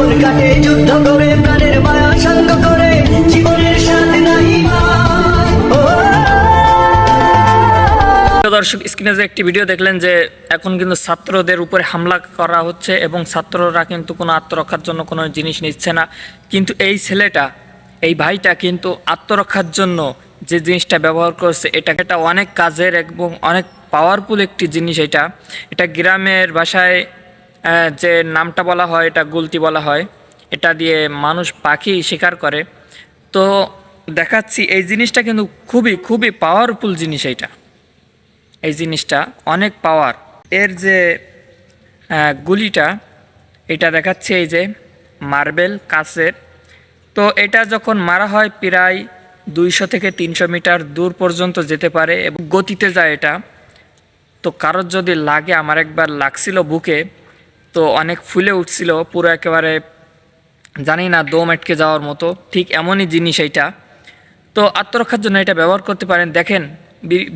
জীবন কাটে যুদ্ধ করে প্রাণের মায়া সঙ্গ করে জীবনের সাথে প্রিয় দর্শক স্ক্রিনে যে একটি ভিডিও দেখলেন যে এখন কিন্তু ছাত্রদের উপরে হামলা করা হচ্ছে এবং ছাত্ররা কিন্তু কোনো আত্মরক্ষার জন্য কোনো জিনিস নিচ্ছে না। কিন্তু এই ছেলেটা এই ভাইটা কিন্তু আত্মরক্ষার জন্য যে জিনিসটা ব্যবহার করছে এটা এটা অনেক কাজের এবং অনেক পাওয়ারফুল একটি জিনিস এটা। এটা গ্রামের আহ, যে নামটা বলা হয়, এটা গুলতি বলা হয়, এটা দিয়ে মানুষ পাখি শিকার করে। তো দেখাচ্ছি, এই জিনিসটা কিন্তু খুবই খুবই পাওয়ারফুল জিনিস এটা এই জিনিসটা অনেক পাওয়ার এর যে গুলিটা, এটা দেখাচ্ছে এই যে মার্বেল কাচের। তো এটা যখন মারা হয় প্রায় দুইশো থেকে তিনশো মিটার দূর পর্যন্ত যেতে পারে এবং গতিতে যায় এটা। তো কারোর যদি লাগে, আমার একবার লাগছিল বুকে তো অনেক ফুলে উঠছিল, পুরো একেবারে জানি না দম আটকে যাওয়ার মতো, ঠিক এমনই জিনিস এইটা। তো আত্মরক্ষার জন্য এটা ব্যবহার করতে পারেন। দেখেন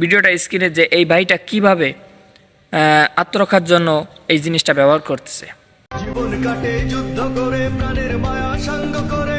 ভিডিওটা স্ক্রিনে যে এই ভাইটা কীভাবে আত্মরক্ষার জন্য এই জিনিসটা ব্যবহার করতেছে। জীবন কাটে, যুদ্ধ করে, প্রাণের মায়া সঙ্গ করে